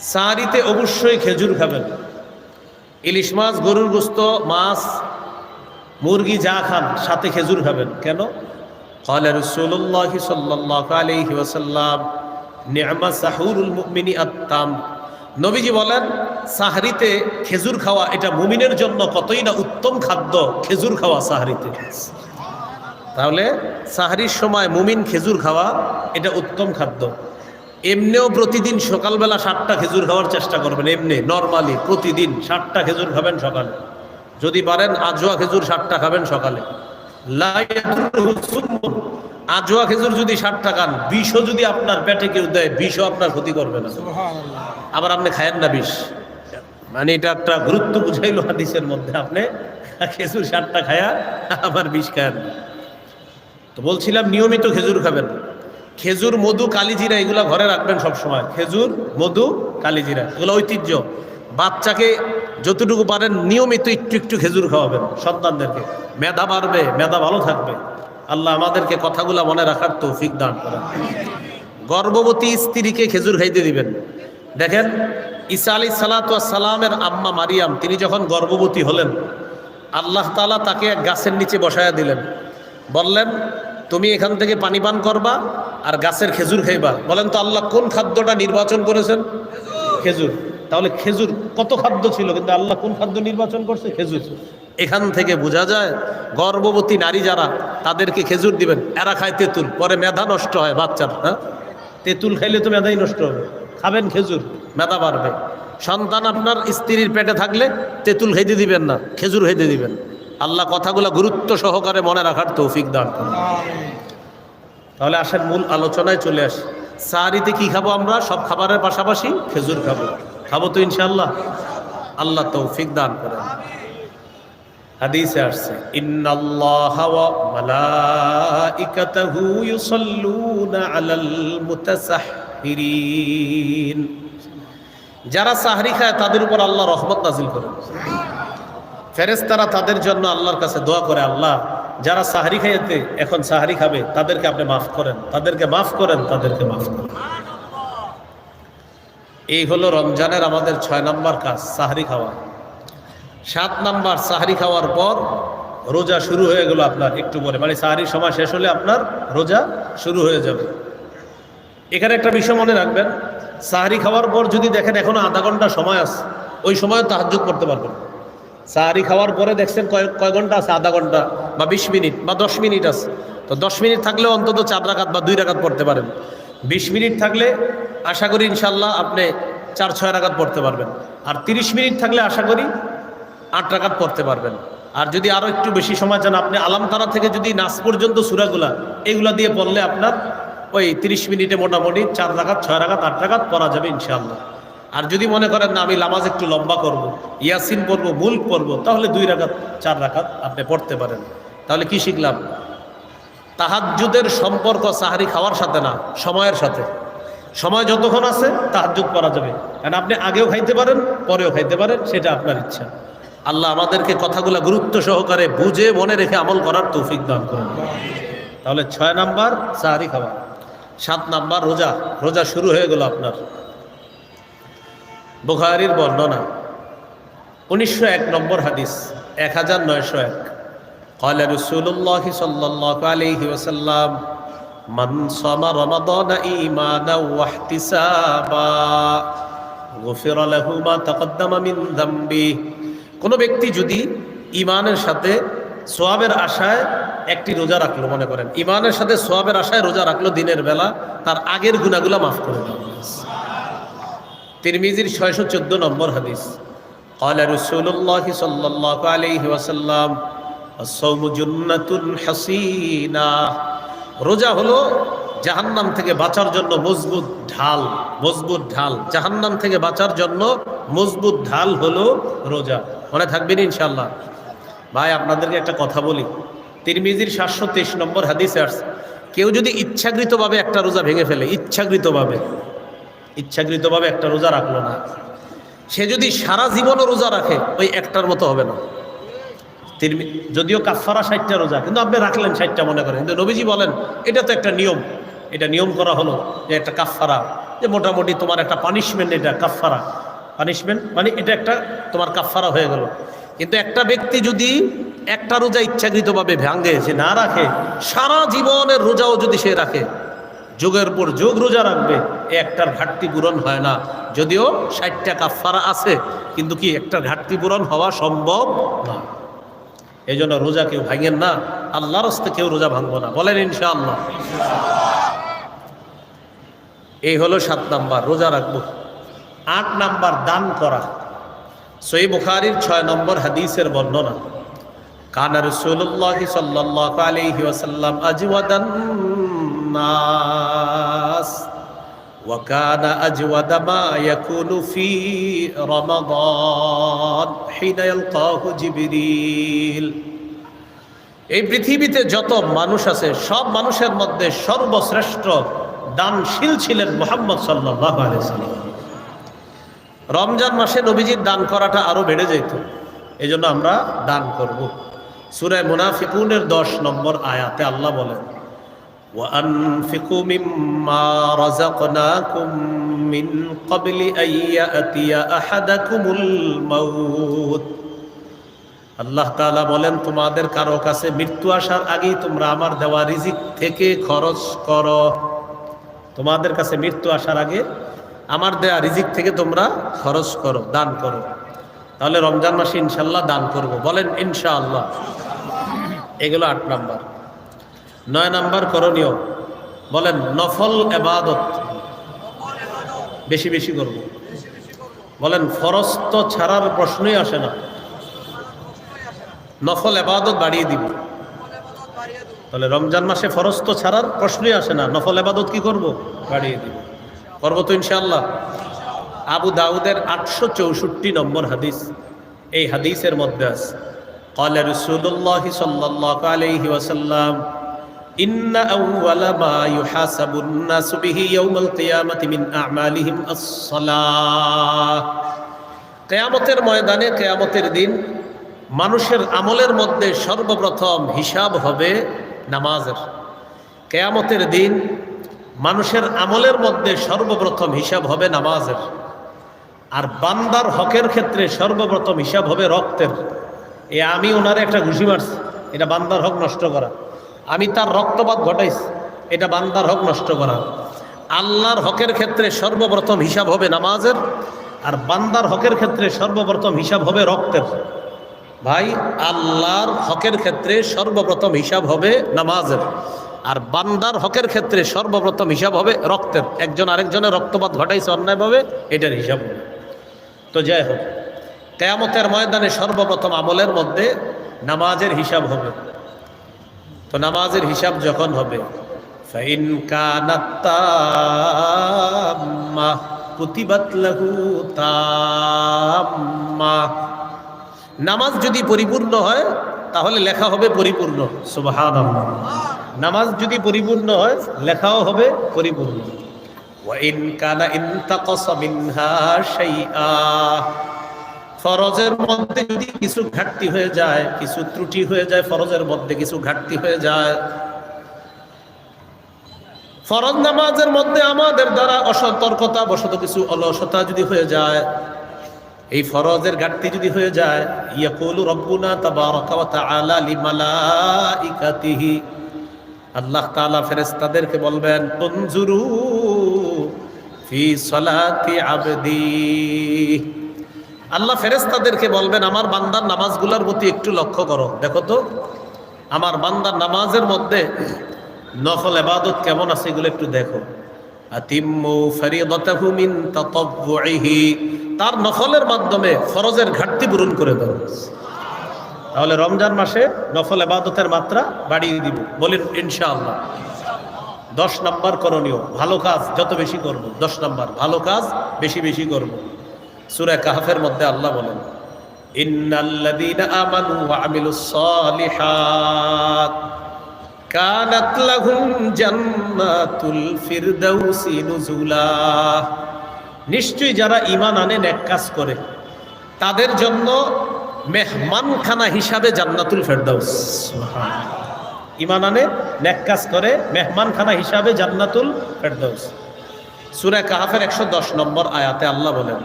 সাহারিতে অবশ্যই খেজুর খাবেন ইলিশ মাছ গরুর গোস্ত মাছ মুরগি যা খান সাথে খেজুর খাবেন কেন قال رسول الله صلى الله عليه وسلم نعم سحور المؤمن التام নবীজি বলেন সাহারিতে খেজুর খাওয়া এটা মুমিনের জন্য কতই না উত্তম খাদ্য খেজুর খাওয়া সাহারিতে তাহলে সাহারির সময় মুমিন খেজুর খাওয়া এটা উত্তম খাদ্য এমনিও প্রতিদিন সকালবেলা ষাটটা খেজুর খাওয়ার চেষ্টা করবেন এমনি নর্মালি প্রতিদিন ষাটটা খেজুর খাবেন সকালে। যদি পারেন আজোয়া খেজুর ষাটটা খাবেন সকালে। আজোয়া খেজুর যদি ষাটটা খান বিষও যদি আপনার পেটে কেউ দেয় বিষও আপনার ক্ষতি করবে না। আবার আপনি খায়েন না বিষ। মানে এটা একটা গুরুত্ব বুঝাইলো হাদিসের মধ্যে আপনি খেজুর ষাটটা খায়া আবার বিষ খায়েন তো বলছিলাম নিয়মিত খেজুর খাবেন। খেজুর, মধু, কালিজিরা এগুলো ঘরে রাখবেন সব সময় খেজুর, মধু, কালিজিরা, এগুলো ঐতিহ্য। বাচ্চাকে যতটুকু পারেন নিয়মিত একটু একটু খেজুর খাওয়াবেন সন্তানদেরকে। মেধা বাড়বে, মেধা ভালো থাকবে। আল্লাহ আমাদেরকে কথাগুলো মনে রাখার তৌফিক দান করেন। গর্ভবতী স্ত্রীকে খেজুর খাইতে দিবেন। দেখেন, ঈসা আলী সালামের আম্মা মারিয়াম, তিনি যখন গর্ভবতী হলেন, আল্লাহ তালা তাকে গাছের নিচে বসায়া দিলেন। বললেন তুমি এখান থেকে পানি পান করবা আর গাছের খেজুর খাইবা। বলেন তো আল্লাহ কোন খাদ্যটা নির্বাচন করেছেন? খেজুর। তাহলে খেজুর কত খাদ্য ছিল? কিন্তু আল্লাহ কোন খাদ্য নির্বাচন করছে? খেজুর। এখান থেকে বোঝা যায়, গর্ভবতী নারী যারা, তাদেরকে খেজুর দিবেন। এরা খায় তেঁতুল। পরে মেধা নষ্ট হয় বাচ্চার হ্যাঁ? তেঁতুল খাইলে তো মেধাই নষ্ট হবে। খাবেন খেজুর, মেধা বাড়বে। সন্তান আপনার স্ত্রীর পেটে থাকলে তেঁতুল খাইতে দিবেন না, খেজুর খাইতে দিবেন। আল্লাহ কথাগুলো গুরুত্ব সহকারে মনে রাখার তৌফিক দান করুন। তাহলে আসেন মূল আলোচনায় চলে আসি। সাহারিতে কি খাব আমরা? সব খাবারের পাশাপাশি খেজুর খাব। খাব তো ইনশাল্লাহ আল্লাহ তৌফিক দান মুতাসাহহিরিন। যারা সাহরি খায়, তাদের উপর আল্লাহ রহমত নাজিল করেন। ফেরেশতারা তাদের জন্য আল্লাহর কাছে দোয়া করে, আল্লাহ, যারা সাহারি খাইতে এখন সাহারি খাবে, তাদেরকে আপনি মাফ করেন। তাদেরকে মাফ করেন, তাদেরকে মাফ করেন। এই হলো রমজানের আমাদের ছয় নম্বর কাজ, সাহারি খাওয়া। সাত নাম্বার, সাহারি খাওয়ার পর রোজা শুরু হয়ে গেল আপনার একটু পরে। মানে সাহারির সময় শেষ হলে আপনার রোজা শুরু হয়ে যাবে। এখানে একটা বিষয় মনে রাখবেন, সাহারি খাওয়ার পর যদি দেখেন এখনও আধা ঘণ্টা সময় আছে, ওই সময় তাহাজ্জুদ করতে পারবেন সাহারি খাওয়ার পরে দেখছেন কয় কয় ঘণ্টা আছে? আধা ঘণ্টা বা বিশ মিনিট বা দশ মিনিট আছে। তো দশ মিনিট থাকলে অন্তত চার রাকাত বা দুই রাকাত পড়তে পারেন। বিশ মিনিট থাকলে আশা করি ইনশাল্লাহ আপনি চার ছয় রাকাত পড়তে পারবেন। আর তিরিশ মিনিট থাকলে আশা করি আট রাকাত পড়তে পারবেন। আর যদি আরও একটু বেশি সময় চান, আপনি আলামতারা থেকে যদি নাচ পর্যন্ত সুরাগুলা এগুলা দিয়ে পড়লে আপনার ওই তিরিশ মিনিটে মোটামুটি চার রাকাত, ছয় রাকাত, আট রাকাত পড়া যাবে ইনশাআল্লাহ। আর যদি মনে করেন না, আমি লামাজ একটু লম্বা করব, ইয়াসিন পড়ব মুল্ক পড়ব তাহলে দুই রাকাত, চার রাখাত আপনি পড়তে পারেন। তাহলে কি শিখলাম? তাহাজ্জুদের সম্পর্ক সাহারি খাওয়ার সাথে না, সময়ের সাথে। সময় যতক্ষণ আছে, তাহাজ্জুদ করা যাবে। কারণ আপনি আগেও খাইতে পারেন, পরেও খাইতে পারেন, সেটা আপনার ইচ্ছা। আল্লাহ আমাদেরকে কথাগুলো গুরুত্ব সহকারে বুঝে মনে রেখে আমল করার তৌফিক দান করুন। তাহলে ছয় নাম্বার, সাহারি খাওয়া। সাত নাম্বার, রোজা। রোজা শুরু হয়ে গেল আপনার। বুখারির বর্ণনা উনিশশো এক নম্বর হাদিস এক হাজার নয়শো এক قال رسول الله صلى الله عليه وسلم من صام رمضان إيمانا واحتسابا غفر له ما تقدم من ذنبه কোনো ব্যক্তি যদি ইমানের সাথে সোয়াবের আশায় একটি রোজা রাখলো মনে করেন ইমানের সাথে সোয়াবের আশায় রোজা রাখলো দিনের বেলা তার আগের গুণাগুলা মাফ করে দেওয়া তিরমিজির ছয়শো চোদ্দ নম্বর হাদিস قال رسول الله صلى الله عليه وسلم الصوم جنة حسينة রোজা হলো জাহান্নাম থেকে বাঁচার জন্য মজবুত ঢাল মজবুত ঢাল জাহান্নাম থেকে বাঁচার জন্য মজবুত ঢাল হলো রোজা মনে থাকবেন ইনশাল্লাহ ভাই আপনাদেরকে একটা কথা বলি তিরমিজির সাতশো তেইশ নম্বর হাদিসে আসছে কেউ যদি ইচ্ছাকৃতভাবে একটা রোজা ভেঙে ফেলে ইচ্ছাকৃতভাবে ইচ্ছাকৃতভাবে একটা রোজা রাখল না। সে যদি সারা জীবনও রোজা রাখে, ওই একটার মতো হবে না। যদিও কাফারা ষাটটা রোজা, কিন্তু আপনি রাখলেন ষাটটা মনে করেন। কিন্তু নবীজি বলেন, এটা তো একটা নিয়ম। এটা নিয়ম করা হলো যে একটা কাফারা যে মোটামুটি তোমার একটা পানিশমেন্ট এটা, কাফফারা। পানিশমেন্ট মানে এটা একটা তোমার কাফফারা হয়ে গেল। কিন্তু একটা ব্যক্তি যদি একটা রোজা ইচ্ছাকৃতভাবে ভাঙে, সে না রাখে, সারা জীবনের রোজাও যদি সে রাখে যোগের পর যোগ রোজা রাখবে একটার ঘাটতি পূরণ হয় না। যদিও ষাটটা কাফারা আছে, কিন্তু কি একটা ঘাটতি পূরণ হওয়া সম্ভব না। এই জন্য রোজা কেউ ভাঙেন না, আল্লাহর হস্তে কেউ রোজা ভাঙবো না। বলেন ইনশাআল্লাহ। এই হলো সাত নাম্বার, রোজা রাখব। আট নাম্বার, দান করা। সই বুখারির ছয় নম্বর হাদিসের বর্ণনা। কানা রসুল্লাহ সাল্লাহ আলাইহি ওয়াসাল্লাম আজওয়াদান নাস وكان أجود ما يكون في رمضان حين يلقاه جبريل এই পৃথিবীতে যত মানুষ আছে সব মানুষের মধ্যে সর্বশ্রেষ্ঠ দানশীল ছিলেন মোহাম্মদ সাল্লাহ আলাইসাল্লাম রমজান মাসে নবীজির দান করাটা আরো বেড়ে যেত এই জন্য আমরা দান করব সুরায় মুনাফিকুনের দশ নম্বর আয়াতে আল্লাহ বলেন وأنفقوا مما رزقناكم من قبل أن يأتي أحدكم الموت আল্লাহ তাআলা বলেন তোমাদের কারো কাছে মৃত্যু আসার আগেই তোমরা আমার দেওয়া রিজিক থেকে খরচ করো তোমাদের কাছে মৃত্যু আসার আগে আমার দেয়া রিজিক থেকে তোমরা খরচ করো দান করো তাহলে রমজান মাসে ইনশাল্লাহ দান করব। বলেন, ইনশাআল্লাহ। এগুলো আট নাম্বার। নয় নাম্বার করণীয়। বলেন, নফল এবাদত। বেশি বেশি করব। বলেন, ফরজ তো ছাড়ার প্রশ্নই আসে না। নফল এবাদত বাড়িয়ে দিব। তাহলে রমজান মাসে ফরজ তো ছাড়ার প্রশ্নই আসে না। নফল এবাদত কি করব? বাড়িয়ে দিব। করব তো ইনশাল্লাহ আবু দাউদের আটশো চৌষট্টি নম্বর হাদিস এই হাদিসের মধ্যে আছে قال رسول الله صلى الله عليه وسلم إن أول ما يحاسب الناس به يوم القيامة من أعمالهم الصلاة কেয়ামতের ময়দানে কেয়ামতের দিন মানুষের আমলের মধ্যে সর্বপ্রথম হিসাব হবে নামাজের কেয়ামতের দিন মানুষের আমলের মধ্যে সর্বপ্রথম হিসাব হবে নামাজের আর বান্দার হকের ক্ষেত্রে সর্বপ্রথম হিসাব হবে রক্তের। এ আমি ওনারে একটা ঘুষি মারছি, এটা বান্দার হক নষ্ট করা। আমি তার রক্তপাত ঘটাইছি, এটা বান্দার হক নষ্ট করা। আল্লাহর হকের ক্ষেত্রে সর্বপ্রথম হিসাব হবে নামাজের, আর বান্দার হকের ক্ষেত্রে সর্বপ্রথম হিসাব হবে রক্তের। ভাই, আল্লাহর হকের ক্ষেত্রে সর্বপ্রথম হিসাব হবে নামাজের, আর বান্দার হকের ক্ষেত্রে সর্বপ্রথম হিসাব হবে রক্তের। একজন আরেকজনের রক্তপাত ঘটাইছে অন্যায়ভাবে, এটার হিসাব হবে। তো যাই হোক, কেয়ামতের ময়দানে সর্বপ্রথম আমলের মধ্যে নামাজের হিসাব হবে। তো নামাজের হিসাব যখন হবে নামাজ যদি পরিপূর্ণ হয়, তাহলে লেখা হবে পরিপূর্ণ, সুবহানাল্লাহ। নামাজ যদি পরিপূর্ণ হয়, লেখাও হবে পরিপূর্ণ। ফরজের মধ্যে যদি কিছু ঘাটতি হয়ে যায়, কিছু ত্রুটি হয়ে যায়, ফরজের মধ্যে কিছু ঘাটতি হয়ে যায়। ফরজ নামাজের মধ্যে আমাদের দ্বারা অসতর্কতা বশত কিছু অলসতা যদি হয়ে যায়, এই ফরজের ঘাটতি যদি হয়ে যায়, ইয়াকুলু রব্বুনা তাবারাকা ওয়া তাআলা লিমালাইকাতিহি। আল্লাহ তাআলা ফেরেশতাদেরকে বলবেন, উনজুরু ফি সলাতি আবদি। আল্লাহ ফেরেশতাদেরকে বলবেন, আমার বান্দার নামাজগুলোর প্রতি একটু লক্ষ্য করো। দেখো তো, আমার বান্দার নামাজের মধ্যে নফল এবাদত কেমন আছে এগুলো একটু দেখো। তার নফলের মাধ্যমে ফরজের ঘাটতি পূরণ করে দাও। তাহলে রমজান মাসে নফল এবাদতের মাত্রা বাড়িয়ে দিব। বলেন, ইনশাআল্লাহ। দশ নাম্বার করণীয়, ভালো কাজ যত বেশি করব। দশ নাম্বার, ভালো কাজ বেশি বেশি করব। সূরা কাহফের মধ্যে আল্লাহ বলেন আমানু ওয়া নুজুলা। নিশ্চয়ই যারা ইমান আনে, নেক কাজ করে, তাদের জন্য মেহমানখানা হিসাবে জান্নাতুল ফেরদাউস। ইমান আনে, নেক কাজ করে, মেহমানখানা হিসাবে জান্নাতুল ফেরদৌস। সুরা কাহাফের একশো দশ নম্বর আয়াতে আল্লাহ বলেন